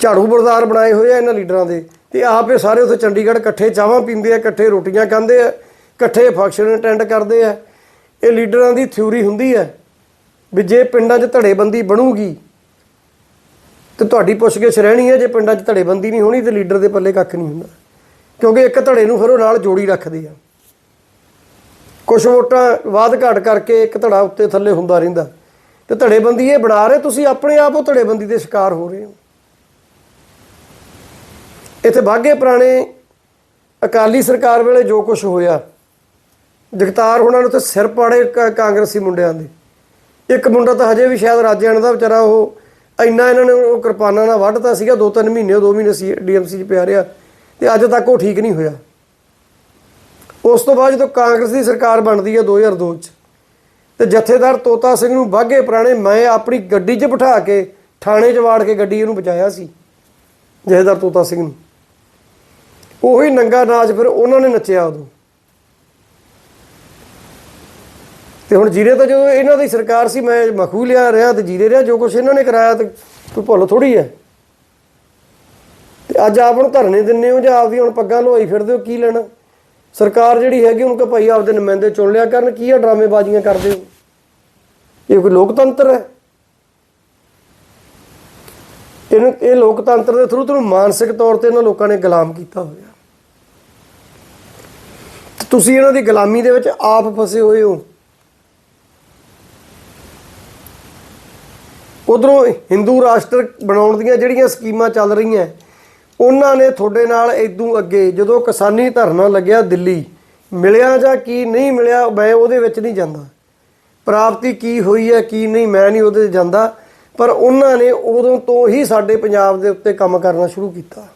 ਝਾੜੂ ਬਰਦਾਰ ਬਣਾਏ ਹੋਏ ਆ ਇਹਨਾਂ ਲੀਡਰਾਂ ਦੇ ਤੇ ਆਪੇ ਸਾਰੇ ਉੱਥੇ ਚੰਡੀਗੜ੍ਹ ਇਕੱਠੇ ਚਾਹਾਂ ਪੀਂਦੇ ਆ ਇਕੱਠੇ ਰੋਟੀਆਂ ਖਾਂਦੇ ਆ ਇਕੱਠੇ ਫੰਕਸ਼ਨ ਅਟੈਂਡ ਕਰਦੇ ਆ। ਇਹ ਲੀਡਰਾਂ ਦੀ ਥਿਊਰੀ ਹੁੰਦੀ ਹੈ ਵੀ ਜੇ ਪਿੰਡਾਂ 'ਚ ਧੜੇਬੰਦੀ ਬਣੂਗੀ ਤੇ ਤੁਹਾਡੀ ਪੁੱਛਗਿੱਛ ਰਹਿਣੀ ਹੈ, ਜੇ ਪਿੰਡਾਂ 'ਚ ਧੜੇਬੰਦੀ ਨਹੀਂ ਹੋਣੀ ਤੇ ਲੀਡਰ ਦੇ ਪੱਲੇ ਕੱਖ ਨਹੀਂ ਹੁੰਦਾ। ਕਿਉਂਕਿ ਇੱਕ ਧੜੇ ਨੂੰ ਫਿਰ ਉਹ ਨਾਲ ਜੋੜੀ ਰੱਖਦੇ ਆ। ਕੁਝ ਵੋਟਾਂ ਵਾਧ ਘਾਟ ਕਰਕੇ ਇੱਕ ਧੜਾ ਉੱਤੇ ਥੱਲੇ ਹੁੰਦਾ ਰਹਿੰਦਾ। ਤੇ ਧੜੇਬੰਦੀ ਇਹ ਬਣਾ ਰਹੇ, ਤੁਸੀਂ ਆਪਣੇ ਆਪ ਉਹ ਧੜੇਬੰਦੀ ਦੇ ਸ਼ਿਕਾਰ ਹੋ ਰਹੇ ਹੋ। ਇੱਥੇ ਬਾਗੇ ਪੁਰਾਣੇ ਅਕਾਲੀ ਸਰਕਾਰ ਵੇਲੇ ਜੋ ਕੁਝ ਹੋਇਆ, ਜਗਤਾਰ ਹੁਣਾਂ ਨੂੰ ਤੇ ਸਿਰ ਪਾੜੇ ਕ- ਕਾਂਗਰਸੀ ਮੁੰਡਿਆਂ ਦੇ। ਇੱਕ ਮੁੰਡਾ ਤਾਂ ਹਜੇ ਵੀ ਸ਼ਾਇਦ ਰਾਜਿਆਣ ਦਾ ਵਿਚਾਰਾ ਉਹ ਇੰਨਾ ਇਹਨਾਂ ਨੇ ਉਹ ਕਿਰਪਾਨਾਂ ਨਾਲ ਵੱਢਤਾ ਸੀਗਾ, ਦੋ ਤਿੰਨ ਮਹੀਨੇ ਉਹ ਦੋ ਮਹੀਨੇ ਸੀ, ਡੀਐਮਸੀ 'ਚ ਪਿਆ ਰਿਹਾ ਤੇ ਅੱਜ ਤੱਕ ਉਹ ਠੀਕ ਨਹੀਂ ਹੋਇਆ। ਉਸ ਤੋਂ ਬਾਅਦ ਜਦੋਂ ਕਾਂਗਰਸ ਦੀ ਸਰਕਾਰ ਬਣਦੀ ਹੈ 2002 ਚ, ਤੇ ਜਥੇਦਾਰ ਤੋਤਾ ਸਿੰਘ ਨੂੰ ਬਾਗੇ ਪੁਰਾਣੇ ਮੈਂ ਆਪਣੀ ਗੱਡੀ 'ਚ ਬਿਠਾ ਕੇ, ਥਾਣੇ 'ਚ ਵਾੜ ਕੇ ਗੱਡੀ ਇਹਨੂੰ ਬਚਾਇਆ ਸੀ, ਜਥੇਦਾਰ ਤੋਤਾ ਸਿੰਘ ਨੂੰ। ਉਹੀ ਨੰਗਾ ਨਾਚ ਫਿਰ ਉਹਨਾਂ ਨੇ ਨੱਚਿਆ ਉਦੋਂ। ਤੇ ਹੁਣ ਜੀਰੇ ਤਾਂ ਜਦੋਂ ਇਹਨਾਂ ਦੀ ਸਰਕਾਰ ਸੀ, ਮੈਂ ਮਖੂ ਲਿਆ ਰਿਹਾ ਤੇ ਜੀਰੇ ਰਿਹਾ, ਜੋ ਕੁਛ ਇਹਨਾਂ ਨੇ ਕਰਾਇਆ ਤੇ ਕੋਈ ਭੁੱਲ ਥੋੜੀ ਹੈ। ਤੇ ਅੱਜ ਆਪ ਨੂੰ ਧਰਨੇ ਦਿੰਨੇ ਹੋ ਜਾਂ ਆਪਦੀ ਹੁਣ ਪੱਗਾਂ ਲੋਈ ਫਿਰਦੇ ਹੋ, ਕੀ ਲੈਣਾ? ਸਰਕਾਰ ਜਿਹੜੀ ਹੈਗੀ, ਉਹਨੂੰ ਕਹ ਭਾਈ ਆਪਦੇ ਨੁਮਾਇੰਦੇ ਚੁਣ ਲਿਆ ਕਰਨ, ਕੀ ਆ ਡਰਾਮੇਬਾਜ਼ੀਆਂ ਕਰਦੇ ਹੋ? ਇਹ ਕੋਈ ਲੋਕਤੰਤਰ ਹੈ? ਇਹਨੂੰ, ਇਹ ਲੋਕਤੰਤਰ ਦੇ ਥਰੂ ਤੁਹਾਨੂੰ ਮਾਨਸਿਕ ਤੌਰ ਤੇ ਇਹਨਾਂ ਲੋਕਾਂ ਨੇ ਗੁਲਾਮ ਕੀਤਾ ਹੋਇਆ। ਤੁਸੀਂ ਇਹਨਾਂ ਦੀ ਗੁਲਾਮੀ ਦੇ ਵਿੱਚ ਆਪ ਫਸੇ ਹੋਏ ਹੋ। ਉਧਰੋਂ ਹਿੰਦੂ ਰਾਸ਼ਟਰ ਬਣਾਉਣ ਦੀਆਂ ਜਿਹੜੀਆਂ ਸਕੀਮਾਂ ਚੱਲ ਰਹੀਆਂ, ਉਹਨਾਂ ਨੇ ਤੁਹਾਡੇ ਨਾਲ ਇਦੋਂ ਅੱਗੇ ਜਦੋਂ ਕਿਸਾਨੀ ਧਰਨਾ ਲੱਗਿਆ ਦਿੱਲੀ, ਮਿਲਿਆ ਜਾਂ ਕੀ ਨਹੀਂ ਮਿਲਿਆ, ਮੈਂ ਉਹਦੇ ਵਿੱਚ ਨਹੀਂ ਜਾਂਦਾ। ਪ੍ਰਾਪਤੀ ਕੀ ਹੋਈ ਹੈ, ਕੀ ਨਹੀਂ, ਮੈਂ ਨਹੀਂ ਉਹਦੇ ਜਾਂਦਾ। ਪਰ ਉਹਨਾਂ ਨੇ ਉਦੋਂ ਤੋਂ ਹੀ ਸਾਡੇ ਪੰਜਾਬ ਦੇ ਉੱਤੇ ਕੰਮ ਕਰਨਾ ਸ਼ੁਰੂ ਕੀਤਾ।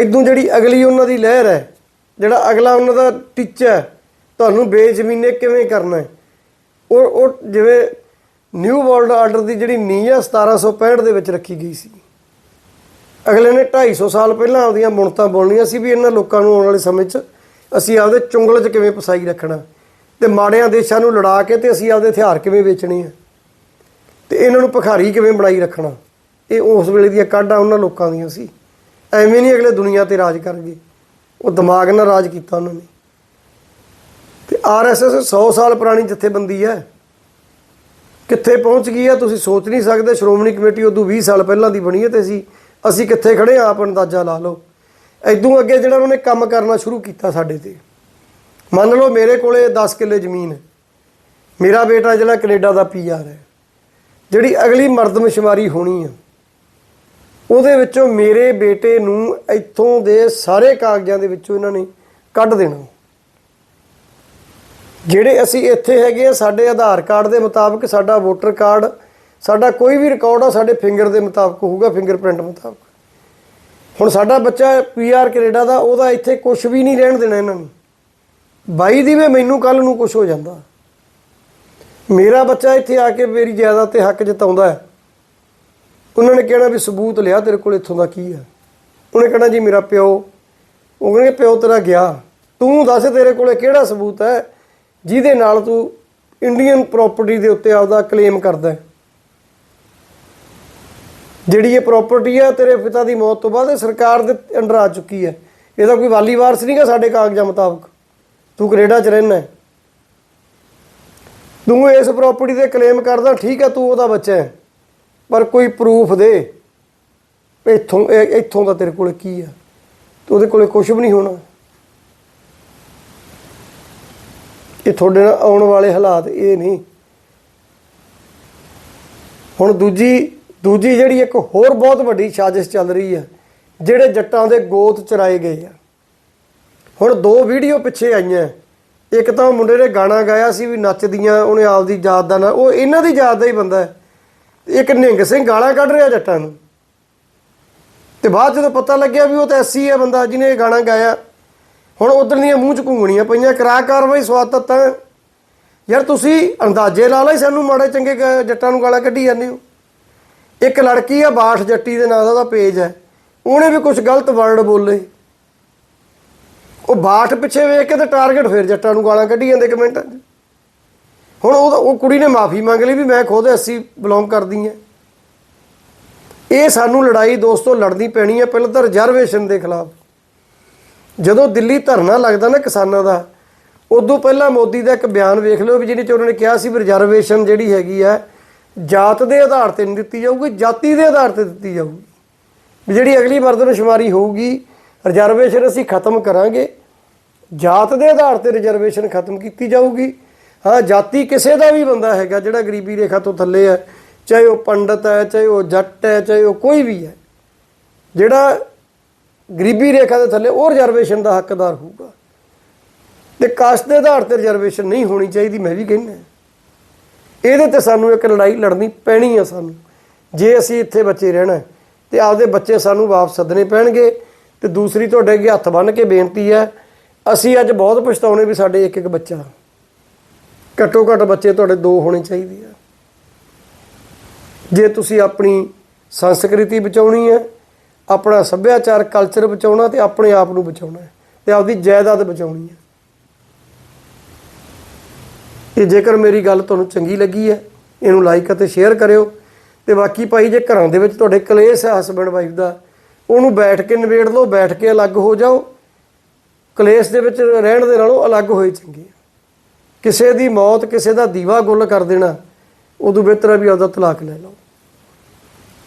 ਇਦੋਂ ਜਿਹੜੀ ਅਗਲੀ ਉਹਨਾਂ ਦੀ ਲਹਿਰ ਹੈ, ਜਿਹੜਾ ਅਗਲਾ ਉਹਨਾਂ ਦਾ ਟੀਚਾ ਹੈ, ਤੁਹਾਨੂੰ ਬੇਜ਼ਮੀਨੇ ਕਿਵੇਂ ਕਰਨਾ ਉਹ ਉਹ ਜਿਵੇਂ ਨਿਊ ਵਰਲਡ ਆਰਡਰ ਦੀ ਜਿਹੜੀ ਨੀਂਹ ਹੈ 1765 ਦੇ ਵਿੱਚ ਰੱਖੀ ਗਈ ਸੀ। ਅਗਲੇ ਨੇ 250 ਸਾਲ ਪਹਿਲਾਂ ਆਪਦੀਆਂ ਬੁਣਤਾਂ ਬੋਲਣੀਆਂ ਸੀ ਵੀ ਇਹਨਾਂ ਲੋਕਾਂ ਨੂੰ ਆਉਣ ਵਾਲੇ ਸਮੇਂ 'ਚ ਅਸੀਂ ਆਪਦੇ ਚੁੰਗਲ 'ਚ ਕਿਵੇਂ ਫਸਾਈ ਰੱਖਣਾ ਤੇ ਮਾੜਿਆਂ ਦੇਸ਼ਾਂ ਨੂੰ ਲੜਾ ਕੇ ਤੇ ਅਸੀਂ ਆਪਦੇ ਹਥਿਆਰ ਕਿਵੇਂ ਵੇਚਣੇ ਆ ਤੇ ਇਹਨਾਂ ਨੂੰ ਭਿਖਾਰੀ ਕਿਵੇਂ ਬਣਾਈ ਰੱਖਣਾ। ਇਹ ਉਸ ਵੇਲੇ ਦੀਆਂ ਕਾਢਾਂ ਉਹਨਾਂ ਲੋਕਾਂ ਦੀਆਂ ਸੀ। ਐਵੇਂ ਨਹੀਂ ਅਗਲੇ ਦੁਨੀਆ ਤੇ ਰਾਜ ਕਰ ਗਏ ਉਹ ਦਿਮਾਗ ਨਾਲ ਰਾਜ ਕੀਤਾ ਉਹਨਾਂ ਨੇ। ਤੇ ਆਰਐਸਐਸ 100 ਸਾਲ ਪੁਰਾਣੀ ਜਥੇਬੰਦੀ ਹੈ। ਕਿੱਥੇ ਪਹੁੰਚ ਗਈ ਆ? ਤੁਸੀਂ ਸੋਚ ਨਹੀਂ ਸਕਦੇ। ਸ਼੍ਰੋਮਣੀ ਕਮੇਟੀ ਉਦੋਂ 20 ਸਾਲ ਪਹਿਲਾਂ ਦੀ ਬਣੀ ਹੈ ਤੇ ਅਸੀਂ ਅਸੀਂ ਕਿੱਥੇ ਖੜੇ ਆ? ਆਪ ਅੰਦਾਜ਼ਾ ਲਾ ਲਓ। ਐਦੋਂ ਅੱਗੇ ਜਿਹੜਾ ਉਹਨਾਂ ਨੇ ਕੰਮ ਕਰਨਾ ਸ਼ੁਰੂ ਕੀਤਾ ਸਾਡੇ ਤੇ। ਮੰਨ ਲਓ ਮੇਰੇ ਕੋਲੇ 10 ਕਿੱਲੇ ਜ਼ਮੀਨ ਹੈ। ਮੇਰਾ ਬੇਟਾ ਜਿਹੜਾ ਕੈਨੇਡਾ ਦਾ ਪੀਆਰ ਹੈ। ਜਿਹੜੀ ਅਗਲੀ ਮਰਦਮਸ਼ੁਮਾਰੀ ਹੋਣੀ ਆ। ਉਹਦੇ ਵਿੱਚੋਂ ਮੇਰੇ ਬੇਟੇ ਨੂੰ ਇੱਥੋਂ ਦੇ ਸਾਰੇ ਕਾਗਜ਼ਾਂ ਦੇ ਵਿੱਚੋਂ ਇਹਨਾਂ ਨੇ ਕੱਢ ਦੇਣਾ। ਜਿਹੜੇ ਅਸੀਂ ਇੱਥੇ ਹੈਗੇ ਆ, ਸਾਡੇ ਆਧਾਰ ਕਾਰਡ ਦੇ ਮੁਤਾਬਕ ਸਾਡਾ ਵੋਟਰ ਕਾਰਡ, ਸਾਡਾ ਕੋਈ ਵੀ ਰਿਕਾਰਡ ਆ ਸਾਡੇ ਫਿੰਗਰ ਦੇ ਮੁਤਾਬਕ ਹੋਊਗਾ, ਫਿੰਗਰਪ੍ਰਿੰਟ ਮੁਤਾਬਕ। ਹੁਣ ਸਾਡਾ ਬੱਚਾ ਪੀਆਰ ਕੈਨੇਡਾ ਦਾ, ਉਹਦਾ ਇੱਥੇ ਕੁਝ ਵੀ ਨਹੀਂ ਰਹਿਣ ਦੇਣਾ ਇਹਨਾਂ ਨੂੰ। ਬਾਈ ਦੀ ਵੇ ਮੈਨੂੰ ਕੱਲ ਨੂੰ ਕੁਝ ਹੋ ਜਾਂਦਾ। ਮੇਰਾ ਬੱਚਾ ਇੱਥੇ ਆ ਕੇ ਮੇਰੀ ਜ਼ਿਆਦਾ ਤੇ ਹੱਕ ਜਤਾਉਂਦਾ ਹੈ। ਉਹਨਾਂ ਨੇ ਕਹਿਣਾ ਵੀ ਸਬੂਤ ਲਿਆ ਤੇਰੇ ਕੋਲ ਇੱਥੋਂ ਦਾ ਕੀ ਹੈ ਉਹਨੇ ਕਹਿਣਾ ਜੀ ਮੇਰਾ ਪਿਓ, ਉਹ ਕਹਿੰਦੇ ਪਿਓ ਤੇਰਾ ਗਿਆ। ਤੂੰ ਦੱਸ ਤੇਰੇ ਕੋਲੇ ਕਿਹੜਾ ਸਬੂਤ ਹੈ? ਜਿਹਦੇ ਨਾਲ ਤੂੰ ਇੰਡੀਅਨ ਪ੍ਰਾਪਰਟੀ ਦੇ ਉੱਤੇ ਆਪਦਾ ਕਲੇਮ ਕਰਦਾ ਹੈ। ਜਿਹੜੀ ਇਹ ਪ੍ਰਾਪਰਟੀ ਆ, ਤੇਰੇ ਪਿਤਾ ਦੀ ਮੌਤ ਤੋਂ ਬਾਅਦ ਇਹ ਸਰਕਾਰ ਦੇ ਅੰਡਰ ਆ ਚੁੱਕੀ ਹੈ। ਇਹਦਾ ਕੋਈ ਵਾਲੀ ਵਾਰਸ ਨਹੀਂਗਾ ਸਾਡੇ ਕਾਗਜ਼ਾਂ ਮੁਤਾਬਕ। ਤੂੰ ਕੈਨੇਡਾ 'ਚ ਰਹਿਣਾ ਤੂੰ ਇਸ ਪ੍ਰਾਪਰਟੀ ਤੇ ਕਲੇਮ ਕਰਦਾ, ਠੀਕ ਹੈ, ਤੂੰ ਉਹਦਾ ਬੱਚਾ ਹੈ। ਪਰ ਕੋਈ ਪ੍ਰੂਫ ਦੇ ਇੱਥੋਂ, ਇਹ- ਇੱਥੋਂ ਦਾ ਤੇਰੇ ਕੋਲ ਕੀ ਆ? ਤੇ ਉਹਦੇ ਕੋਲੇ ਕੁਝ ਵੀ ਨਹੀਂ ਹੋਣਾ। ਇਹ ਤੁਹਾਡੇ ਨਾਲ ਆਉਣ ਵਾਲੇ ਹਾਲਾਤ ਇਹ ਨਹੀਂ। ਹੁਣ ਦੂਜੀ ਦੂਜੀ ਜਿਹੜੀ ਇੱਕ ਹੋਰ ਬਹੁਤ ਵੱਡੀ ਸਾਜ਼ਿਸ਼ ਚੱਲ ਰਹੀ ਹੈ ਜਿਹੜੇ ਜੱਟਾਂ ਦੇ ਗੋਤ ਚਰਾਏ ਗਏ ਆ। ਹੁਣ ਦੋ ਵੀਡੀਓ ਪਿੱਛੇ ਆਈਆਂ। ਇੱਕ ਤਾਂ ਮੁੰਡੇ ਨੇ ਗਾਣਾ ਗਾਇਆ ਸੀ ਵੀ ਨੱਚਦੀਆਂ, ਉਹਨੇ ਆਪਦੀ ਯਾਦ ਦਾ ਨਾ, ਉਹ ਇਹਨਾਂ ਦੀ ਯਾਦ ਦਾ ਹੀ ਬੰਦਾ ਹੈ। ਇੱਕ ਨਿੰਗ ਸਿੰਘ ਗਾਲਾਂ ਕੱਢ ਰਿਹਾ ਜੱਟਾਂ ਨੂੰ। ਤੇ ਬਾਅਦ ਜਦੋਂ ਪਤਾ ਲੱਗਿਆ ਵੀ ਉਹ ਤਾਂ ਐਸੀ ਹੈ ਬੰਦਾ ਜਿਹਨੇ ਇਹ ਗਾਣਾ ਗਾਇਆ ਹੁਣ ਉਧਰ ਦੀਆਂ ਮੂੰਹ ਚ ਘੁੰਗਣੀਆਂ ਪਈਆਂ ਕਰਾ ਕਾਰਵਾਈ ਸਵਾਦ ਤਾਂ ਯਾਰ ਤੁਸੀਂ ਅੰਦਾਜ਼ੇ ਲਾ ਲਈ ਸਾਨੂੰ ਮਾੜੇ ਚੰਗੇ ਗ- ਜੱਟਾਂ ਨੂੰ ਗਾਲਾਂ ਕੱਢੀ ਜਾਂਦੇ ਹੋ। ਇੱਕ ਲੜਕੀ ਆ, ਬਾਠ ਜੱਟੀ ਦੇ ਨਾਂ ਦਾ ਉਹਦਾ ਪੇਜ ਹੈ। ਉਹਨੇ ਵੀ ਕੁਝ ਗਲਤ ਵਰਡ ਬੋਲੇ। ਉਹ ਬਾਠ ਪਿੱਛੇ ਵੇਖ ਕੇ ਤੇ ਟਾਰਗੇਟ ਫਿਰ ਜੱਟਾਂ ਨੂੰ ਗਾਲਾਂ ਕੱਢੀ ਜਾਂਦੇ ਕਮੈਂਟਾਂ 'ਚ ਹੁਣ ਉਹ ਉਹ ਕੁੜੀ ਨੇ ਮਾਫੀ ਮੰਗ ਲਈ ਵੀ ਮੈਂ ਖੁਦ ਐਸੀ ਬਿਲੋਂਗ ਕਰਦੀ ਹਾਂ। ਇਹ ਸਾਨੂੰ ਲੜਾਈ ਦੋਸਤੋ ਲੜਨੀ ਪੈਣੀ ਹੈ ਪਹਿਲਾਂ ਤਾਂ ਰਿਜ਼ਰਵੇਸ਼ਨ ਦੇ ਖਿਲਾਫ। ਜਦੋਂ ਦਿੱਲੀ ਧਰਨਾ ਲੱਗਦਾ ਨਾ ਕਿਸਾਨਾਂ ਦਾ, ਉਦੋਂ ਪਹਿਲਾਂ ਮੋਦੀ ਦਾ ਇੱਕ ਬਿਆਨ ਵੇਖ ਲਿਓ ਵੀ ਜਿਹਦੇ ਚ ਉਹਨਾਂ ਨੇ ਕਿਹਾ ਸੀ ਵੀ ਰਿਜ਼ਰਵੇਸ਼ਨ ਜਿਹੜੀ ਹੈਗੀ ਆ, ਜਾਤ ਦੇ ਆਧਾਰ ਤੇ ਨਹੀਂ ਦਿੱਤੀ ਜਾਊਗੀ, ਜਾਤੀ ਦੇ ਆਧਾਰ ਤੇ ਦਿੱਤੀ ਜਾਊਗੀ। ਵੀ ਜਿਹੜੀ ਅਗਲੀ ਮਰਦਮਸ਼ੁਮਾਰੀ ਹੋਊਗੀ ਰਿਜ਼ਰਵੇਸ਼ਨ ਅਸੀਂ ਖਤਮ ਕਰਾਂਗੇ। ਜਾਤ ਦੇ ਆਧਾਰ ਤੇ ਰਿਜ਼ਰਵੇਸ਼ਨ ਖਤਮ ਕੀਤੀ ਜਾਊਗੀ। ਹਾਂ, ਜਾਤੀ ਕਿਸੇ ਦਾ ਵੀ ਬੰਦਾ ਹੈਗਾ ਜਿਹੜਾ ਗਰੀਬੀ ਰੇਖਾ ਤੋਂ ਥੱਲੇ ਹੈ, ਚਾਹੇ ਉਹ ਪੰਡਤ ਹੈ, ਚਾਹੇ ਉਹ ਜੱਟ ਹੈ, ਚਾਹੇ ਉਹ ਕੋਈ ਵੀ ਹੈ, ਜਿਹੜਾ ਗਰੀਬੀ ਰੇਖਾ ਦੇ ਥੱਲੇ ਉਹ ਰਿਜ਼ਰਵੇਸ਼ਨ ਦਾ ਹੱਕਦਾਰ ਹੋਊਗਾ। ਤੇ ਕਾਸਟ ਦੇ ਆਧਾਰ ਤੇ ਰਿਜ਼ਰਵੇਸ਼ਨ ਨਹੀਂ ਹੋਣੀ ਚਾਹੀਦੀ ਮੈਂ ਵੀ ਕਹਿੰਦਾ। ਇਹਦੇ ਤੇ ਸਾਨੂੰ ਇੱਕ ਲੜਾਈ ਲੜਨੀ ਪੈਣੀ ਆ ਸਾਨੂੰ। ਜੇ ਅਸੀਂ ਇੱਥੇ ਬੱਚੇ ਰਹਿਣਾ ਹੈ, ਤੇ ਆਪਦੇ ਬੱਚੇ ਸਾਨੂੰ ਵਾਪਸ ਸੱਦਣੇ ਪੈਣਗੇ ਤੇ ਦੂਸਰੀ ਤੁਹਾਡੇ ਅੱਗੇ ਹੱਥ ਬੰਨ੍ਹ ਕੇ ਬੇਨਤੀ ਹੈ ਅਸੀਂ ਅੱਜ ਬਹੁਤ ਪਛਤਾਉਣੇ ਵੀ ਸਾਡੇ ਇੱਕ ਇੱਕ ਬੱਚਾ। ਘੱਟੋ ਘੱਟ ਬੱਚੇ ਤੁਹਾਡੇ ਦੋ ਹੋਣੇ ਚਾਹੀਦੇ ਆ। ਜੇ ਤੁਸੀਂ ਆਪਣੀ ਸੰਸਕ੍ਰਿਤੀ ਬਚਾਉਣੀ ਹੈ ਆਪਣਾ ਸੱਭਿਆਚਾਰ ਕਲਚਰ ਬਚਾਉਣਾ ਤੇ ਆਪਣੇ ਆਪ ਨੂੰ ਬਚਾਉਣਾ ਹੈ ਤੇ ਆਪਦੀ ਜਾਇਦਾਦ ਬਚਾਉਣੀ ਹੈ। ਇਹ ਜੇਕਰ ਮੇਰੀ ਗੱਲ ਤੁਹਾਨੂੰ ਚੰਗੀ ਲੱਗੀ ਹੈ, ਇਹਨੂੰ ਲਾਈਕ ਅਤੇ ਸ਼ੇਅਰ ਕਰਿਓ ਤੇ ਬਾਕੀ ਭਾਈ ਜੇ ਘਰਾਂ ਦੇ ਵਿੱਚ ਤੁਹਾਡੇ ਕਲੇਸ਼ ਹੈ ਹਸਬੰਡ ਵਾਈਫ ਦਾ, ਉਹਨੂੰ ਬੈਠ ਕੇ ਨਿਬੇੜ ਲਓ, ਬੈਠ ਕੇ ਅਲੱਗ ਹੋ ਜਾਓ। ਕਲੇਸ਼ ਦੇ ਵਿੱਚ ਰਹਿਣ ਦੇ ਨਾਲੋਂ ਅਲੱਗ ਹੋਏ ਚੰਗੇ ਕਿਸੇ ਦੀ ਮੌਤ, ਕਿਸੇ ਦਾ ਦੀਵਾ ਗੁੱਲ ਕਰ ਦੇਣਾ ਉਦੋਂ ਬਿਹਤਰ ਹੈ ਵੀ ਆਪਦਾ ਤਲਾਕ ਲੈ ਲਓ।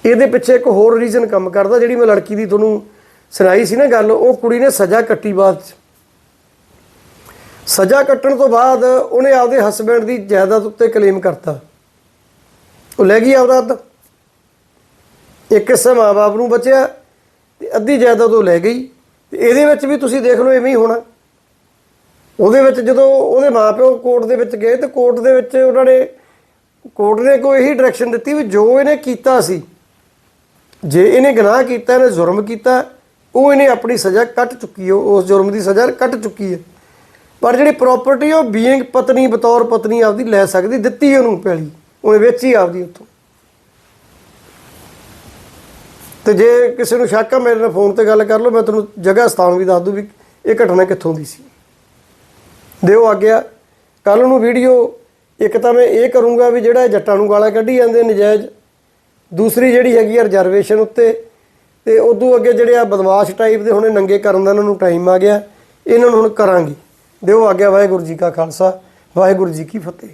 ਇਹਦੇ ਪਿੱਛੇ ਇੱਕ ਹੋਰ ਰੀਜ਼ਨ ਕੰਮ ਕਰਦਾ, ਜਿਹੜੀ ਮੈਂ ਲੜਕੀ ਦੀ ਤੁਹਾਨੂੰ ਸੁਣਾਈ ਸੀ ਨਾ ਗੱਲ, ਉਹ ਕੁੜੀ ਨੇ ਸਜ਼ਾ ਕੱਟੀ ਬਾਅਦ ਚ। ਸਜ਼ਾ ਕੱਟਣ ਤੋਂ ਬਾਅਦ ਉਹਨੇ ਆਪਦੇ ਹਸਬੰਡ ਦੀ ਜਾਇਦਾਦ ਉੱਤੇ ਕਲੇਮ ਕਰਤਾ। ਉਹ ਲੈ ਗਈ ਆਪਦਾ ਅੱਧ। ਇੱਕ ਹਿੱਸਾ ਮਾਂ-ਬਾਪ ਨੂੰ ਬਚਿਆ ਤੇ ਅੱਧੀ ਜਾਇਦਾਦ ਉਹ ਲੈ ਗਈ। ਤੇ ਇਹਦੇ ਵਿੱਚ ਵੀ ਤੁਸੀਂ ਦੇਖ ਲਓ ਐਵੇਂ ਹੀ ਹੋਣਾ। ਉਹਦੇ ਵਿੱਚ ਜਦੋਂ ਉਹਦੇ ਮਾਪਿਓ ਕੋਰਟ ਦੇ ਵਿੱਚ ਗਏ ਤੇ ਕੋਰਟ ਦੇ ਵਿੱਚ ਉਹਨਾਂ ਨੇ, ਕੋਰਟ ਨੇ ਕੋਈ ਇਹੀ ਡਾਇਰੈਕਸ਼ਨ ਦਿੱਤੀ ਵੀ ਜੋ ਇਹਨੇ ਕੀਤਾ ਸੀ ਜੇ ਇਹਨੇ ਗੁਨਾਹ ਕੀਤਾ, ਇਹਨੇ ਜ਼ੁਰਮ ਕੀਤਾ, ਉਹ ਇਹਨੇ ਆਪਣੀ ਸਜ਼ਾ ਕੱਟ ਚੁੱਕੀ ਹੈ ਉਸ ਜੁਰਮ ਦੀ ਸਜ਼ਾ ਕੱਟ ਚੁੱਕੀ ਹੈ। ਪਰ ਜਿਹੜੀ ਪ੍ਰਾਪਰਟੀ ਉਹ ਬੀਇੰਗ ਪਤਨੀ ਬਤੌਰ ਪਤਨੀ ਆਪਦੀ ਲੈ ਸਕਦੀ, ਦਿੱਤੀ ਉਹਨੂੰ ਪੈਲੀ ਉਹਨੇ ਵੇਚੀ ਆਪਦੀ ਉੱਥੋਂ। ਤੇ ਜੇ ਕਿਸੇ ਨੂੰ ਸ਼ੱਕ ਆ, ਮੇਰੇ ਨਾਲ ਫੋਨ ਤੇ ਗੱਲ ਕਰ ਲਓ, ਮੈਂ ਤੁਹਾਨੂੰ ਜਗ੍ਹਾ ਸਥਾਨ ਵੀ ਦੱਸ ਦੂੰ ਵੀ ਇਹ ਘਟਨਾ ਕਿੱਥੋਂ ਦੀ ਸੀ। ਦਿਓ ਆ ਗਿਆ ਕੱਲ ਨੂੰ ਵੀਡੀਓ ਇੱਕ ਤਾਂ ਮੈਂ ਇਹ ਕਰੂੰਗਾ ਵੀ ਜਿਹੜਾ ਜੱਟਾਂ ਨੂੰ ਗਾਲਾਂ ਕੱਢੀ ਜਾਂਦੇ ਨਜਾਇਜ਼ ਦੂਸਰੀ ਜਿਹੜੀ ਹੈਗੀ ਆ ਰਿਜ਼ਰਵੇਸ਼ਨ ਉੱਤੇ, ਤੇ ਉਦੋਂ ਅੱਗੇ ਜਿਹੜੇ ਆ ਬਦਮਾਸ਼ ਟਾਈਪ ਦੇ ਹੁਣੇ ਨੰਗੇ ਕਰਨ ਦਾ ਇਹਨਾਂ ਨੂੰ ਟਾਈਮ ਆ ਗਿਆ। ਇਹਨਾਂ ਨੂੰ ਹੁਣ ਕਰਾਂਗੇ। ਦਿਓ ਆਗਿਆ ਵਾਹਿਗੁਰੂ ਜੀ ਕਾ ਖਾਲਸਾ, ਵਾਹਿਗੁਰੂ ਜੀ ਕੀ ਫਤਿਹ।